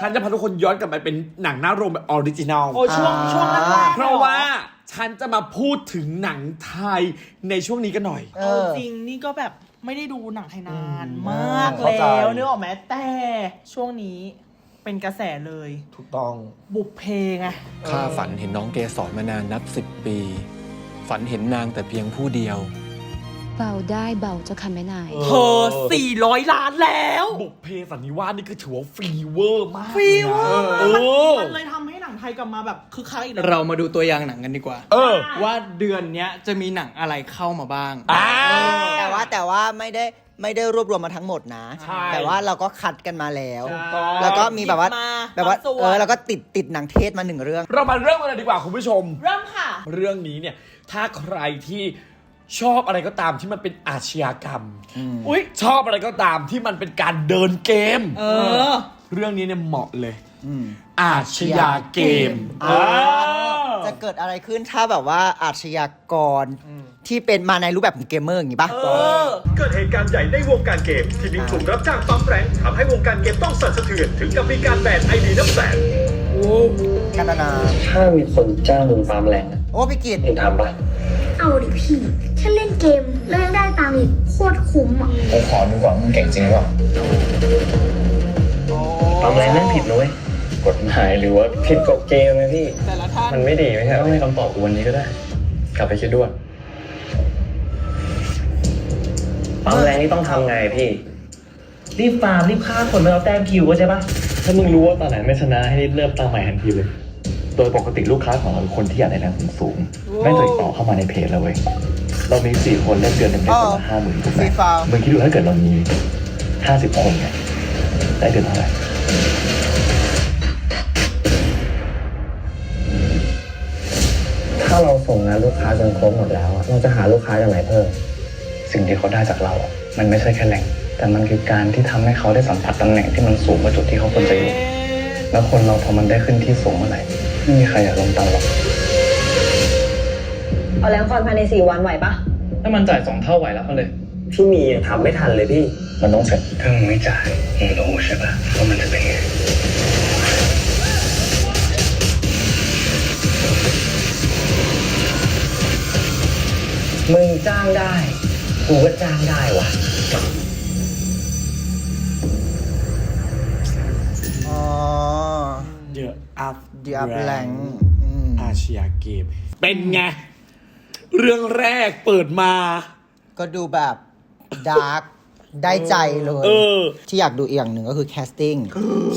ฉันจะพาทุกคนย้อนกลับไปเป็นหนังหน้าโรงแบบออริจินอลโอ้ช่วงอ่า ช่วงแรกๆเพราะว่าฉันจะมาพูดถึงหนังไทยในช่วงนี้กันหน่อย เอเอาอจริงนี่ก็แบบไม่ได้ดูหนังไทยนานอืมมากเข้าใจ แล้วนึกออกไหมแต่ช่วงนี้เป็นกระแสเลย ถูกต้อง บุพเพไงข้าฝันเห็นน้องเกสรมานานนับสิบปี ฝันเห็นนางแต่เพียงผู้เดียว เบาได้เบาเจ้าค่ะแม่นายเออเธอ400 ล้านแล้ว บุพเพสันนิวาสนี่คือถือว่าฟีเวอร์มากฟีเวอร์เออมันเลยทำให้หนังไทยกลับมาแบบคึกคักอีกแล้วเรามาดูตัวอย่างหนังกันดีกว่า เออ ว่าเดือนเนี้ยจะมีหนังอะไรเข้ามาบ้าง อ่า แต่ว่าแต่ว่าไม่ได้ไม่ได้รวบรวมมาทั้งหมดนะ ใช่ แต่ว่าเราก็คัดกันมาแล้วถูกต้องแล้วก็มีแบบว่าหยิบมาแบบว่าบางส่วน เออแล้วก็ติดติดหนังเทศมาหนึ่งเรื่อง เรามาเริ่มกันเลยดีกว่าคุณผู้ชม เริ่มค่ะ เรื่องนี้เนี่ย ถ้าใครที่ ชอบอะไรก็ตามที่มันเป็นอาชญากรรม อุ๊ยชอบอะไรก็ตามที่มันเป็นการเดินเกม เออ เรื่องนี้เนี่ยเหมาะเลยอืมอาชญาเกมอ่าอ่าจะเกิดอะไรขึ้นถ้าแบบว่าอาชญากรที่เป็นมาในรูปแบบของเกมเมอร์อย่างนี้ปะเออเกิดเหตุการณ์ใหญ่ในวงการเกม ที่มีกลุ่มรับจ้างปั๊มแรงทำให้วงการเกมต้องสั่นสะเทือน ถึงกับมีการแบนไอดีนับแสน กันตนา ถ้ามีคนจ้างมึงฟาร์มแรงโอ้พี่กิตเห็นทำปะเอาดิพี่ แค่เล่นเกมแล้วยังได้ตังค์อีกโคตรคุ้มอะกูขอดูก่อนมึงเก่งจริงหรือเปล่าฟาร์มแรงนั่นผิดนะเว้ยกฎหมายหรือว่าผิดกฎเกมไหมพี่ แต่ละท่านมันไม่ดีไม่ใช่ต้องให้คำตอบกูวันนี้ก็ได้ กลับไปคิดด้วยฟาร์มแรงนี่ต้องทำไงพี่ รีบฟาร์มรีบฆ่าคนไม่เอาแต้มคิวก็ใช่ปะถ้ามึงรู้ว่าตอนไหนไม่ชนะให้รีบเริ่มตั้งใหม่ทันทีเลย โดยปกติลูกค้าของเราเป็นคนที่อยากได้แรงสูงๆไม่ติดต่อเข้ามาในเพจเราเว้ย เรามีสี่คนเล่นเดือนหนึ่งได้คนละห้าหมื่นถูกไหมฟรีฟาร์มมึงคิดดูถ้าเกิดเรามีห้าสิบคนเนี่ยได้เดือนเท่าไหร่ถ้าเราส่งงานลูกค้าจนครบหมดแล้วอะเราจะหาลูกค้าจากไหนเพิ่ม สิ่งที่เขาได้จากเราอะมันไม่ใช่แค่แรงแต่มันคือการที่ทำให้เขาได้สัมผัสตำแหน่งที่มันสูงกว่าจุดที่เขาควรจะอยู่แล้วคนเราพอมันได้ขึ้นที่สูงเมื่อไหร่ไม่มีใครอยากลงต่ำหรอก เอาแล้วก่อนภายในสี่วันไหวปะ ถ้ามันจ่ายสองเท่าไหวแล้วเขาเลยที่มียังทำไม่ทันเลยพี่ มันต้องเสร็จถ้ามึงไม่จ่ายมึงรู้ใช่ปะว่ามันจะเป็นไงมึงจ้างได้ กูก็จ้างได้วะอ๋อ The Up เดียบแหลงอาชญาเกม เป็นไง เรื่องแรกเปิดมา ก็ดูแบบดาร์กได้ใจเลย เออ ที่อยากดูอีกอย่างหนึ่งก็คือแคสติ้ง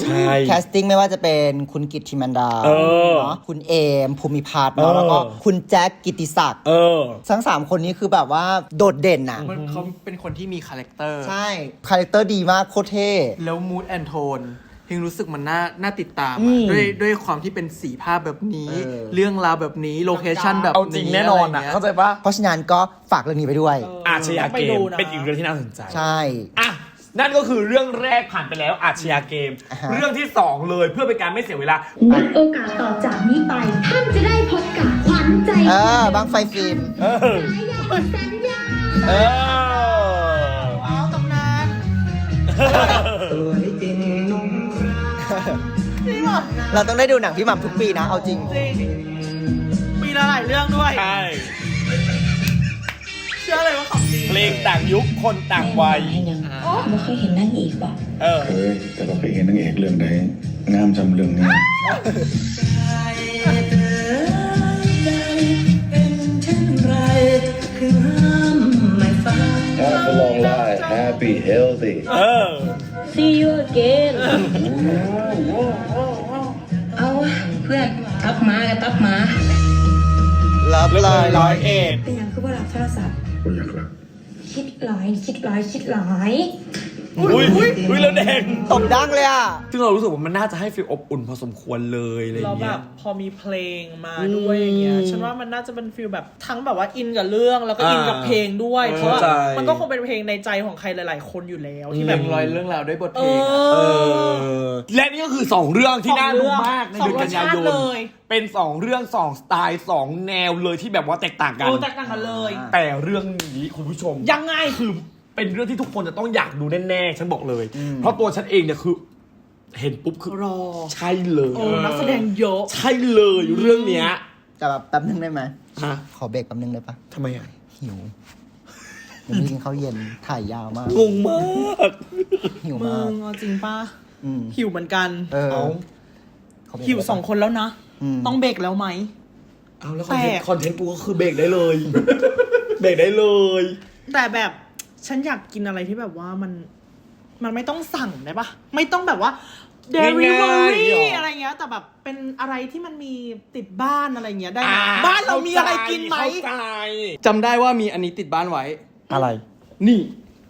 ใช่ แคสติ้งไม่ว่าจะเป็นคุณกิตติมันดาเออ เนาะคุณเอม ภูมิพัฒน์เอเนาะอแล้วก็คุณแจ็คกิติศักดิ์เออ ทั้งสามคนนี้คือแบบว่าโดดเด่นอะ มันเขาเป็นคนที่มีคาแรคเตอร์ ใช่ คาแรคเตอร์ดีมากโคตรเท่ แล้วมูดแอนโทน พิงรู้สึกมันน่าน่าติดตามอือะมด้วยด้วยความที่เป็นสีภาพแบบนี้ เออ เรื่องราวแบบนี้โลเคชั่นแบบเอาจริงแน่นอนอะไรย่งงี้ยเข้าใจปะเพราะฉะนั้นก็ฝากเรื่องนี้ไปด้วย อาชญาไปเกดูมนะเป็นอีกเรื่องที่น่าสนใจ ใช่ อะ นั่นก็คือเรื่องแรกผ่านไปแล้วอาชญาเกม อ่าฮะ เรื่องที่2เลยเพื่อเป็นการไม่เสียเวลานับโอกาสต่อจากนี้ไป ท่านจะได้พบกับขวัญใจเออบางไฟฟิล์มเออ สายอย่างแสนยากเออ เอาตำนานเราต้องได้ดูหนังพี่หม่ำทุกปีนะ เอาจริง จริงปีละหลายเรื่องด้วย ใช่เชื่อเลยว่าของจริงเพลงต่างยุคคนต่างวัยไม่เคยเห็นนั่งอีกป่ะเออ เอ้ยแต่เราไปเห็นนางเอกเรื่องใดงามจำเรื่องนี้ Have a long life happy healthy เออ See you again เอาเพื่อนตับหมากับตับหมารับเรื่องเลเลยยร้อยเอ็ดเป็นยังคือว่ารับโทรศัพท์ก็อยากรับ คิดหลายคิดหลายคิดหลาย อุ้ยอุ้ยอุ้ยแล้วแดงตบดังเลยอะ ซึ่งเรารู้สึกว่ามันน่าจะให้ฟีลอบอุ่นพอสมควรเลยอะไรอเราย่างแบเงี้ย บพอมีเพลงมาด้วยอย่างเงี้ยอืมฉันว่ามันน่าจะเป็นฟีลแบบทั้งแบบว่าอินกับเรื่องแล้วก็อินกับอ่าเพลงด้วย เพราะว่าเข้าใจ มันก็คงเป็นเพลงในใจของใครหลาย ๆ คนอยู่แล้วที่ที่แบแบบบร้อยเรื่องราวด้วยบทเอเพลงอะเออ อและนี่ก็คือ 2 เรื่องที่น่าดูมากในสองเดือนกันยายรสชาตินเลย เป็น 2 เรื่อง 2 สไตล์ 2 แนวเลยที่แบบว่าแตกต่างกันโอ้แตกต่างกันเลย แต่เรื่องนี้คุณผู้ชมยังไงคือ เป็นเรื่องที่ทุกคนจะต้องอยากดูแน่ๆ ฉันบอกเลย เพราะตัวฉันเองเนี่ยคือ เห็นปุ๊บคือรอ ใช่เลยโอ้นักแสดงเยอะ ใช่เลยเรื่องเนี้ยแต่แบบแป๊บนึงได้ไหมฮะขอเบรกแป๊บนึงได้ปะทำไมอะหิวยังไม่กินข้าวเย็นถ่ายยาวมากงงมากหิวมึมากงเอาจริงป่ะอืมหิวเหมือนกันเออเอาขเบรกหิวได้ปะ สองคนแล้วนะ อืม ต้องเบรกแล้วไหม เอาแล้วคอนเทนแต่ต์คอนเทนต์กูก็คือเบรกได้เลย เบรกได้เลย แต่แบบ ฉันอยากกินอะไรที่แบบว่ามันมันไม่ต้องสั่งได้ปะไม่ต้องแบบว่า delivery อะไรเงี้ย แต่แบบเป็นอะไรที่มันมีติดบ้านอะไรเงี้ยได้ไหมอ่บ้านเรามีอะไรกินไหมเข้าใจจำได้ว่ามีอันนี้ติดบ้านไว้อะไร นี่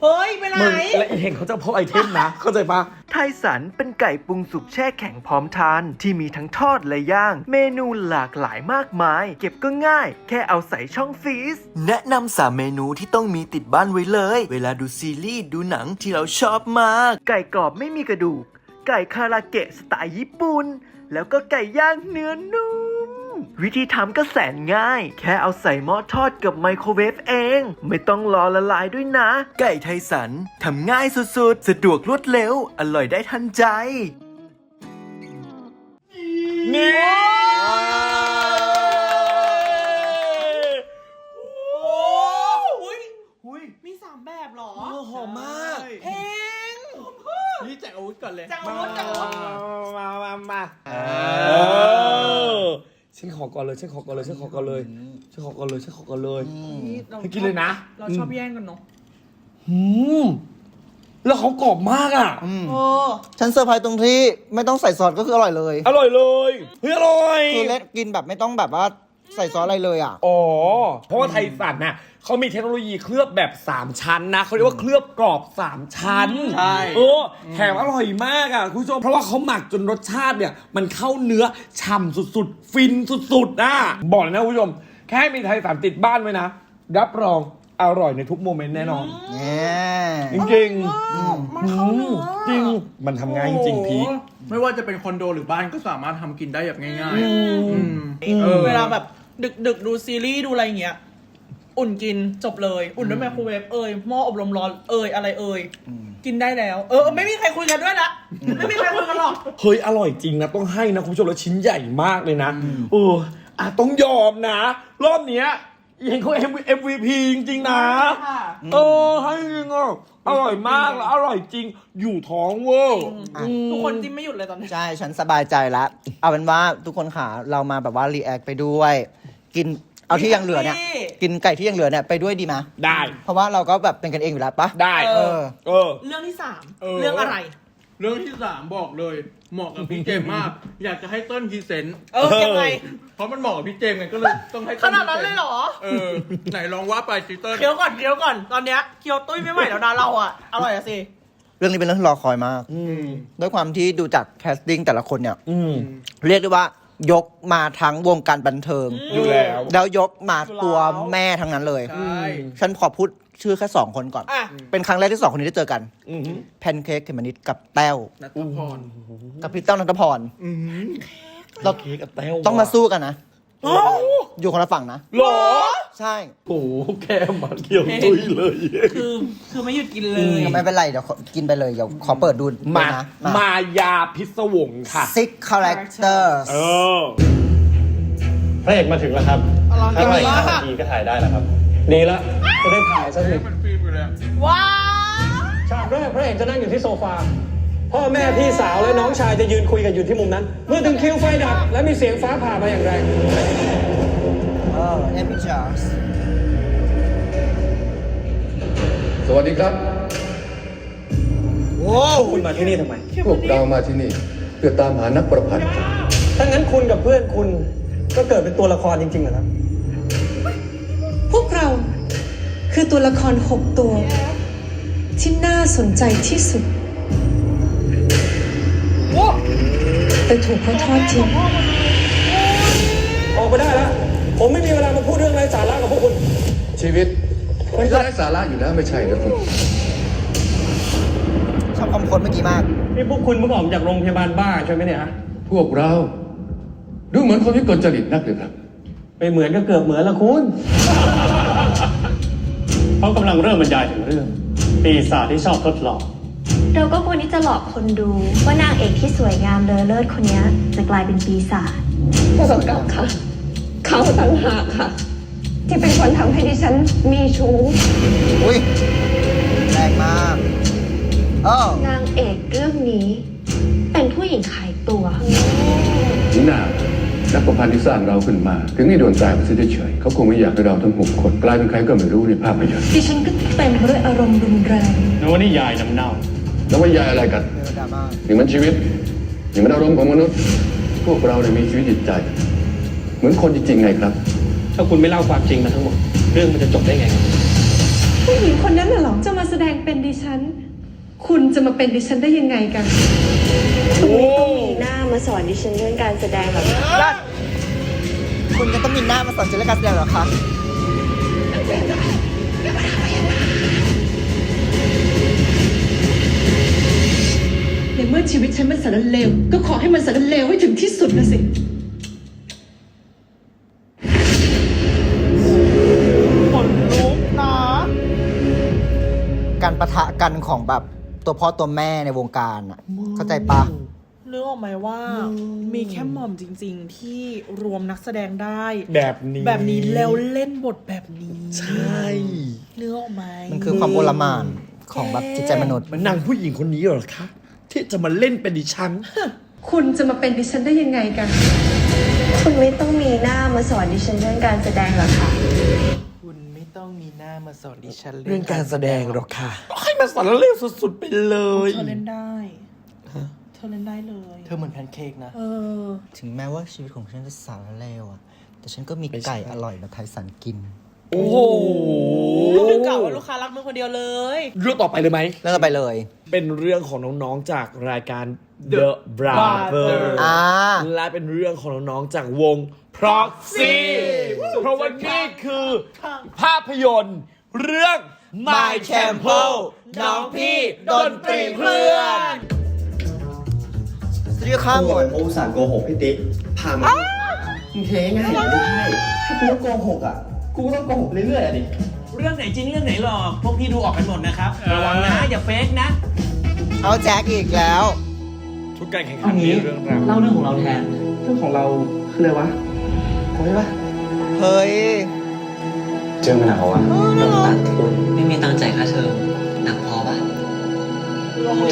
เฮ้ยไปไหนมึงและอีเห็นเขาจะพกไอเทมนะ เข้าใจปะไทสันเป็นไก่ปรุงสุกแช่แข็งพร้อมทาน ที่มีทั้งทอดและย่าง เมนูหลากหลายมากมาย เก็บก็ง่าย แค่เอาใส่ช่องฟรีซแนะนำสามเมนูที่ต้องมีติดบ้านไว้เลย เวลาดูซีรีส์ดูหนังที่เราชอบมาก ไก่กรอบไม่มีกระดูก ไก่คาราเกะสไตล์ญี่ปุ่น แล้วก็ไก่ย่างเนื้อนุ่ม วิธีทำก็แสนง่าย แค่เอาใส่หม้อทอดกับไมโครเวฟเอง ไม่ต้องรอละลายด้วยนะ ไก่ไทสันทำง่ายสุดๆ สะดวกรวดเร็ว อร่อยได้ทันใจ นี่โอ้ยอุ้ยมีสามแบบเหรอโอ้หอมมากเองนี่แจกอาวุธก่อนเลยจังอาวุธจังอาวุธมามามาเออ ฉันขอก่อนเลยฉันขอก่อนเลยฉันขอก่อนเลยฉันขอก่อนเลยฉันขอก่อนเลยราให้กินเลยนะ เราชอบแย่งกันเนาะหืมแล้วเขากรอบมากอะเออฉันเซอร์ไพรส์ตรงที่ไม่ต้องใส่ซอสก็คืออร่อยเลย อร่อยเลยเฮ้ยอร่อย คือเล่นกินแบบไม่ต้องแบบว่า ใส่ซอสอะไรเลยอะ อ๋อ เพราะว่าไทยสันน่ะเขามีเทคโนโลยีเคลือบแบบ 3 ชั้นนะเขาเรียกว่าเคลือบกรอบ 3 ชั้นใช่เออแถมอร่อยมากอะคุณผู้ชมเพราะว่าเขาหมักจนรสชาติเนี่ย มันเข้าเนื้อฉ่ำสุดๆ ฟินสุดๆนะบอกเลยนะคุณผู้ชม แค่มีไทยสันติดบ้านไว้นะ รับรองอร่อยในทุกโมเมนต์แน่นอนเนี่ยจริงๆมันเข้าเนื้อจริงมันทำง่ายจริงๆพีค ไม่ว่าจะเป็นคอนโดหรือบ้านก็สามารถทำกินได้แบบง่ายๆอืม เออ เวลาแบบ ดึกดึกๆดูซีรีส์ดูอะไรอย่างเงี้ย อุ่นกินจบเลย อุ่นด้วยไมโครเวฟเอ่ยหม้ออบลมร้อนเอ่ยอะไรเอ่ยกินได้แล้ว เออ ไม่มีใครคุยกันด้วยนะไม่มีใครคุยกันหรอกเฮ้ยอร่อยจริงนะ ต้องให้นะคุณผู้ชมแล้วชิ้นใหญ่มากเลยนะเอออะต้องยอมนะ รอบเนี้ยยังเขา MVP จริงๆนะค่ะเออให้จริงอะอร่อยมากแล้วอร่อยจริง อยู่ท้องเวอร์ทุกคนจิ้มไม่หยุดเลยตอนนี้ ใช่ ฉันสบายใจแล้ว เอาเป็นว่าทุกคนขาเรามาแบบว่ารีแอคไปด้วย กินเอาที่ยังเหลือเนี่ยนี่ กินไก่ที่ยังเหลือเนี่ยไปด้วยดีไหมได้ เพราะว่าเราก็แบบเป็นกันเองอยู่แล้วปะ ได้เอเออ เออ เรื่องที่สามเออ เรื่องอะไร เรื่องที่สามบอกเลย เหมาะกับพี่เจมส์มาก อยากจะให้เต้นพรีเซนต์เออยังไงเพราะมันเหมาะกับพี่เจมส์ไงก็เลยต้องให้ขเต้นนาดนั้นเลยเหรอ เออ ไหนลองว่าไปซิเติ้ลเคี้ยวก่อนเคี้ยวก่อนตอนเนี้ยเคี้ยวตุ้ยไม่ไหวแล้วนะเราอะอร่อยอะสิ เรื่องนี้เป็นเรื่องที่รอคอยมาก อืมด้วยความที่ดูจากแคสติ้งแต่ละคนเนี่ย อืม เรียกได้ว่า ยกมาทั้งวงการบันเทิง อยู่แล้วแล้วยกมาตัวอยู่แล้วแม่ทั้งนั้นเลย ใช่ฉันขอพูดชื่อแค่สองคนก่อน อะ เป็นครั้งแรกที่สองคนนี้ได้เจอกัน อืมแพนเค้กเขมมนิดกับแต้ว นัทพร กับพี่เต้านัทพร เราเค้กกับแต้วต้องมาสู้กันนะ อยู่คนละฝั่งนะ หรอใช่โอ้โหแค่มาเกี่ยวตุ้ยเลยคือ คือไม่หยุดกินเลยไม่เป็นไรเดี๋ยวขอกินไปเลย เดี๋ยวขอเปิดดูมาเลยนะมายาพิศวงค่ะ ซิกคาแรคเตอร์ เออ พระเอกมาถึงแล้วครับอลังถ้าการไม่อีกมาห้ากนาทีก็ถ่ายได้แล้วครับ ดีละจะได้ถ่ายสักทีมันฟิล์มอยู่เลยอะว้าวฉากแรกพระเอกจะนั่งอยู่ที่โซฟา พ่อแม่พี่สาวและน้องชายจะยืนคุยกันอยู่ที่มุมนั้น เมื่อถึงคิวไฟดับ และมีเสียงฟ้าผ่ามาอย่างแรงเออเอมิชาร์สสวัสดีครับโว้วคุณมาที่นี่ทำไม พวกเรามาที่นี่ เพื่อตามหานักประพันธ์ ถ้างั้นคุณกับเพื่อนคุณก็เกิดเป็นตัวละครจริงๆเหรอครับ พวกเราคือตัวละครหกตัว ที่น่าสนใจที่สุด แต่ถูกเขาทอดทิ้งออกไปได้แล้ว ผมไม่มีเวลามาพูดเรื่องไร้สาระกับพวกคุณ ชีวิตมันก็ไร้สาระอยู่แล้วไม่ใช่เหรอคุณชอบคำคนเมื่อกี้มาก นี่พวกคุณเพิ่งออกจากโรงพยาบาลบ้าใช่ไหมเนี่ยฮะพวกเรา ดูเหมือนคนวิกลจริตนักเลยครับ ไม่เหมือนก็เกือบเหมือนละคุณ เขากำลังเริ่มบรรยายถึงเรื่อง ปีศาจที่ชอบทดลอง เราก็ควรที่จะหลอกคนดูว่านางเอกที่สวยงามเลอเลิศคนนี้จะกลายเป็นปีศาจประสบการณ์ค่ะ เขาต่างหากค่ะ ที่เป็นคนทำให้ดิฉันมีชู้อุ้ยแรงมากเออนางเอกเรื่องนี้ เป็นผู้หญิงขายตัวนี่นานักประพันธ์ที่สร้างเราขึ้นมา ถึงให้โดนตายไปซะเฉยๆเขาคงไม่อยากให้เราทั้งหกคน กลายเป็นใครก็ไม่รู้ในภาพยนตร์ดิฉันก็เต็มไปด้วยอารมณ์รุนแรงนวนิยายน้ำเน่า แล้วว่ายายอะไรกันเรื่องดราม่านี่มันชีวิตนี่มันอารมณ์ของมนุษย์ พวกเราเนี่ยมีชีวิตจิตใจ เหมือนคนจริงๆไงครับ ถ้าคุณไม่เล่าความจริงมาทั้งหมด เรื่องมันจะจบได้ไง ผู้หญิงคนนั้นน่ะเหรอจะมาแสดงเป็นดิฉัน คุณจะมาเป็นดิฉันได้ยังไงกันคุณไม่ต้องมีหน้ามาสอนดิฉันเรื่องการแสดงหรอกค่ะยัดคุณจะต้องมีหน้ามาสอนฉันเรื่องการแสดงเหรอคะ มื่อชีวิตฉันมันสารเลว ก็ขอให้มันสารเลวให้ถึงที่สุดนะสิคนลุกนะ การประทะกันของแบบตัวพ่อตัวแม่ในวงการอะเข้าใจปะ นึกออกไหมว่า มีแค่หม่อมจริง ๆ ที่รวมนักแสดงได้ แบบนี้แบบนี้แล้วเล่นบทแบบนี้ใช่นึกออกไหมมันคือความโอลหม่านของแบบจิตใจมนุษย์ มันนางผู้หญิงคนนี้เหรอคะ ที่จะมาเล่นเป็นดิฉัน คุณจะมาเป็นดิฉันได้ยังไงกัน คุณไม่ต้องมีหน้ามาสอนดิฉันเรื่องการแสดงหรอกค่ะ คุณไม่ต้องมีหน้ามาสอนดิฉันเรื่องการแสดงหรอกค่ะให้มาสารเลวสุดๆไปเลย เธอเล่นได้ เธอเล่นได้เลย เธอเหมือนแพนเค้กนะ เออ ถึงแม้ว่าชีวิตของฉันจะสารเลวอะแต่ฉันก็มีไก่อร่อยมาไทยสันกิน โอ้โหคือกล่า วว่าลูกค้ารักมึงคนเดียวเลย เรื่องต่อไปเลยไหม เรื่องต่อไปเลย เป็นเรื่องของน้องๆจากรายการ The Brother อ่า และเป็นเรื่องของน้องๆจากวง Proxy เพราะว่านี่คือภาพยนตร์เรื่อง My Temple น้องพี่ดนตรีเพื่อนสวัสดีครับหมดโอสารโกหกพี่ติ๊กพามามึงเทง่ายไม่ได้ถ้ากูต้องโกหกอะ กูก็ต้องโกหกเรื่อยๆอะดิ เรื่องไหนจริงเรื่องไหนหลอกพวกพี่ดูออกกันหมดนะครับระวังนะอย่าเฟกนะ เอาแจ็คอีกแล้ว ทุกการแข่งขันมีเรื่องราว เล่าเรื่องของเราแทน เรื่องของเราคืออะไรวะจำได้ปะเฮ้ย เจอมันหนาวอะตัดทุนไม่มีตังค์จ่ายค่าเทอมหนักพอปะ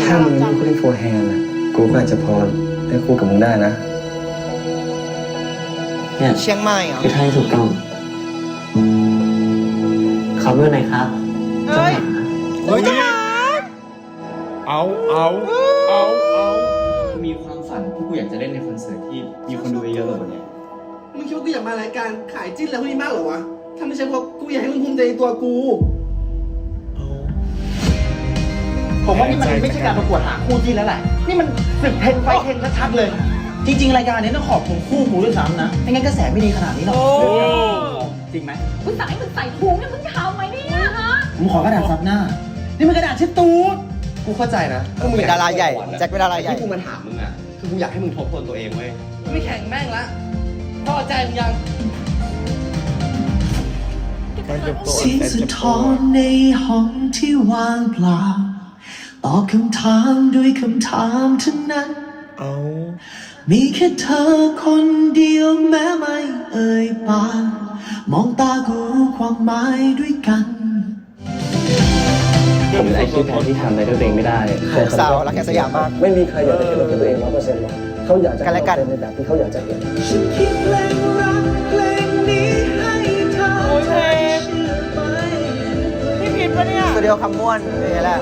ถ้ามึงไม่คู่เล่นโฟร์แฮนด์อะกูก็อาจจะพอได้คู่กับมึงได้นะ เนี่ยเชียงใหม่เหรอ คือท่าที่ถูกต้อง ขอเบอร์หน่อยครับเฮ้ยเฮ้ยจะมาเอาเอาเอาเอามีความฝันที่กูอยากจะเล่นในคอนเสิร์ตที่มีคนดูเยอะๆแบบเนี้ยมึงคิดว่ากูอยากมารายการขายจิ้นอะไรพวกนี้มากเหรอวะ ถ้าไม่ใช่เพราะกูอยากให้มึงภูมิใจในตัวกูผมว่านี่มันไม่ใช่การประกวดหาคู่จิ้นแล้วแหละ นี่มันศึกเทนไฟเทนชัดๆเลย จริง ๆ รายการนี้ต้องขอบคุณคู่กูด้วยซ้ำนะไม่งั้นกระแสไม่ดีขนาดนี้หรอก จริงไหมมึงสั่งให้มึงใส่ถุงเนี่ยมึงทำไหมเนี่ยฮะผมขอกระดาษซับหน้า นี่มันกระดาษเช็ดตูดกูเข้าใจนะเป็นดาราใหญ่แจ็คเป็นดาราใหญ่ ที่กูมาถามมึงอะคือกูอยากให้มึงทบทวนตัวเองเว้ยไม่แข่งแม่งละพอใจมึงยังการเก็บตัวเสียงสะท้อนในห้องที่ว่างเปล่า ตอบคำถามด้วยคำถามทั้งนั้น เอามีแค่เธอคนเดียวแม้ไม่เอ่ยปาก มองตาก็รู้ความหมายด้วยกัน ผมเป็นไอคิวแทนที่ทำอะไรด้วยตัวเองไม่ได้สาวรักแกสยามมาก ไม่มีใครอยากจะเห็นตัวเองร้อยเปอร์เซ็นต์หรอกเขาอยากจะกันและกัน เป็นในแบบที่เขาอยากจะเห็นฉันเขียนเพลงรักเพลงนี้ให้เธอโอ้ยเพลงเชื่อไหมพี่ผิดปะเนี่ย สตูดิโอคำม่วนนี่แหละ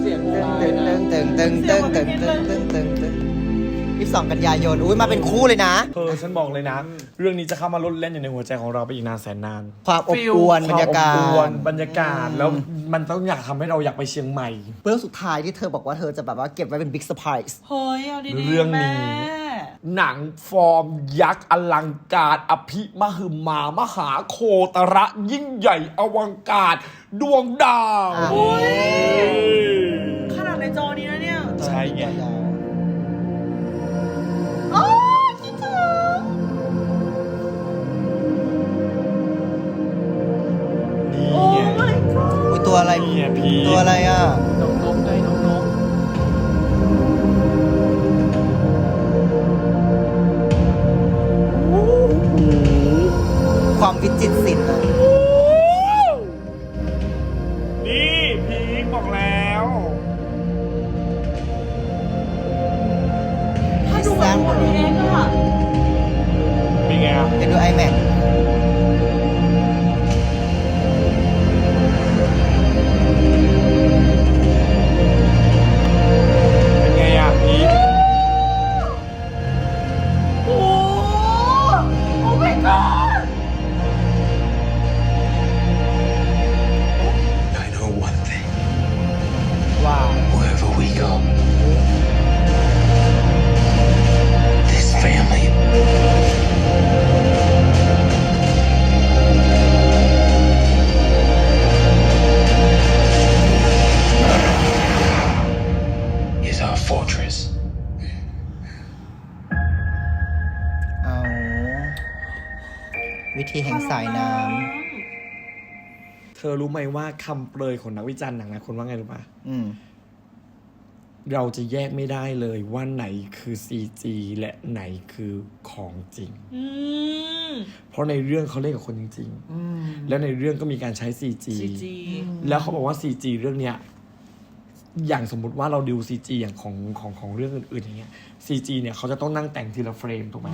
เสียงตึงตึงตึงตึงตึงตึงตึงตึงตึงตึง ยี่สิบสองกันยายน อุ้ยมาเป็นคู่เลยนะ เออฉันบอกเลยนะ เรื่องนี้จะเข้ามาลดเล่นอยู่ในหัวใจของเราไปอีกนานแสนนานความอบอวลบรรยากาควมอบอวศลบรรยากาศแล้วมันต้องอยากทำให้เราอยากไปเชียงใหม่ เรื่องสุดท้ายที่เธอบอกว่าเธอจะแบบว่าเก็บไว้เป็นบิ๊กเซอร์ไพรส์เฮ้ยเอาดีๆเรื่องนี้ แม่หนังฟอร์มยักษ์อลังการอภิมหึมามหาโคตระยิ่งใหญ่อวังการดวงดาวโอ้ยขนาดในจอนี้นะเนี่ย ใช่ไงโอะไรตัวอะไรอะความวิจิตรศิลป์ วิธีแห่งสายน้เธอรู้ไหมว่าคำเปรยของนักวิจารณ์หนังนะคนว่าไงรู้ปะำอืม เราจะแยกไม่ได้เลยว่าไหนคือ CG และไหนคือของจริง อืมเพราะในเรื่องเขาเล่นกับคนจริงๆแล้วในเรื่องก็มีการใช้ CG CG แล้วเขาบอกว่า CG เรื่องเนี้ยอย่างสมมุติว่าเราดู CG อย่างของของของเรื่องอื่นๆอย่างเงี้ย CG เนี่ยเขาจะต้องนั่งแต่งทีละเฟรมถูกไหม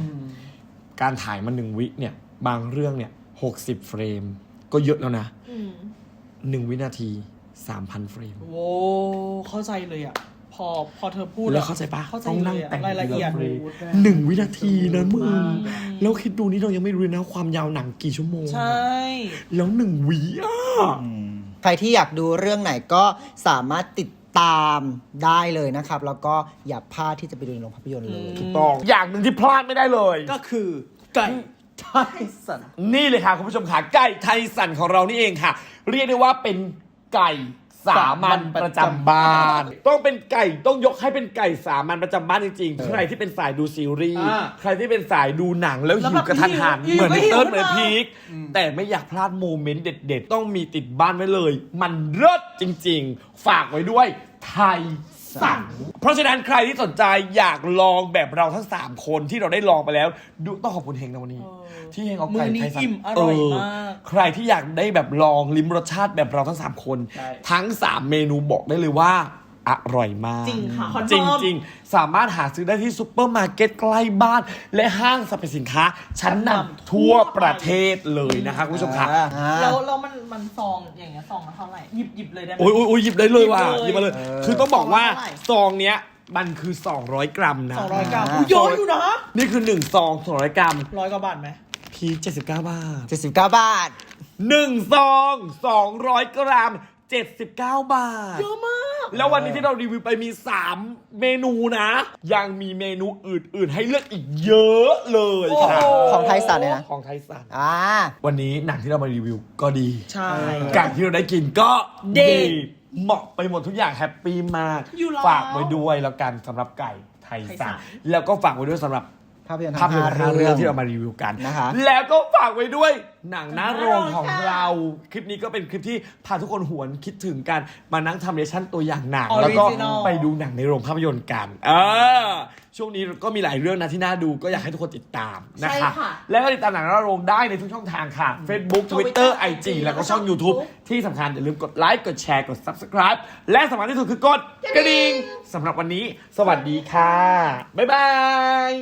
การถ่ายมาหนึ่งวิเนี่ย บางเรื่องเนี่ยหกสิบเฟรม ก็เยอะแล้วนะอืมหนึ่งวินาทีสามพันเฟรมโว้เข้าใจเลยอะ พอพอเธอพูดแล้วเข้าใจปะเข้าใจต้องเลนั่งยอะแต่งรายละเอียดทีละเฟรมหนึ่งวินาทีนะมึง แล้วคิดดูนี่เรายังไม่รู้เลยนะความยาวหนังกี่ชั่วโมง ใช่ แล้วหนึ่งวิอะใครที่อยากดูเรื่องไหนก็สามารถติดตามได้เลยนะครับ แล้วก็อย่าพลาดที่จะไปดูในโรงภาพยนตร์เลย ถูกต้อง อย่างหนึ่งที่พลาดไม่ได้เลย ก็คือไก่ ไทสัน นี่เลยค่ะคุณผู้ชมค่ะไก่ไทยสันของเรานี่เองค่ะ เรียกได้ว่าเป็นไก่สามัญประจำบ้าน ต้องเป็นไก่ต้องยกให้เป็นไก่สามัญประจำบ้านจริงๆ ใครที่เป็นสายดูซีรีส์อ่าใครที่เป็นสายดูหนังแล้วแล้วหิแบวบกระทันหันหิวเหมือนหิวเติ้ลหิวเหมือนนะพีคแต่ไม่อยากพลาดโมเมนต์เด็ดๆ ต้องมีติดบ้านไว้เลย มันเลิศจริงๆ ฝากไว้ด้วยไทยสันเพราะฉะนั้นใครที่สนใจอยากลองแบบเราทั้ง 3 คนที่เราได้ลองไปแล้วดูต้องขอบคุณเฮงนะวันนี้ ที่เฮงเอามืไก่อนี้ไทยสันอิ่มอร่อยเมากใครที่อยากได้แบบลองลิ้มรสชาติแบบเราทั้ง3คนทั้ง3เมนูบอกได้เลยว่าอร่อยมาก จริงค่ะคอนจเฟิร์มริงๆ สามารถหาซื้อได้ที่ซุปเปอร์มาร์เก็ตใกล้บ้าน และห้างสรรพสินค้า ชั้นนำทั่วประเทศเลยนะคะคุณผู้ชมครับอ่า แล้วแล้วมันมันซองอย่างเงี้ยซองละเท่าไหร่หยิบหยิบเลยได้ไหม โอ้ยโอ้ยโอ้ยหยิบได้เลยว่ะหหยิยิบบเลยมาเลยเออ คือต้องบอกว่าซองละเท่าไหร่ซองเนี้ยมันคือ 200 กรัมนะ สองร้อยกรัมอ่า อุ๊ยเยอะอยู่นะนี่คือ 1 ซอง 200 กรัม ร้อยกว่าบาทไหม พี79บาท79 บาท1ซอง200กรัม79บาท เยอะมาก แล้ววันนี้ที่เรารีวิวไปมี 3 เมนูนะ ยังมีเมนูอื่น ๆ ให้เลือกอีกเยอะเลยค่ะโอ้โหของไทยสันเลยนะ ของไทยสันอ่า วันนี้หนังที่เรามารีวิวก็ดี ใช่การที่เราได้กินก็ดี เหมาะไปหมดทุกอย่างแฮปปี้มาก อยู่แล้วฝากไว้ด้วยแล้วกันสำหรับไก่ไทยไทยสัสันนแล้วก็ฝากไว้ด้วยสำหรับ ภาพยนตร์ภาพยนตร์ทั้ห้าง5เรื่เรื่อองงที่เรามารีวิวกันนะคะ แล้วก็ฝากไว้ด้วยหนังหน้าโรงของเรา คลิปนี้ก็เป็นคลิปที่พาทุกคนหวนคิดถึงกันมานั่งทำเรชั่นตัวอย่างหนัง แล้วก็ Original ไปดูหนังในโรงภาพยนตร์กัน เออ ช่วงนี้ก็มีหลายเรื่องนะที่น่าดูก็อยากให้ทุกคนติดตามนะคะใช่ค่ะแล้วก็ติดตามหนังหน้าโรงได้ในทุกช่องทางค่ะ Facebook Twitter IG แล้วก็ช่อง YouTube ที่สำคัญอย่าลืมกดไลค์กดแชร์กด Subscribe และสำคัญที่สุดคือกดกระดิ่งสำหรับวันนี้ สวัสดีค่ะบ๊ายบาย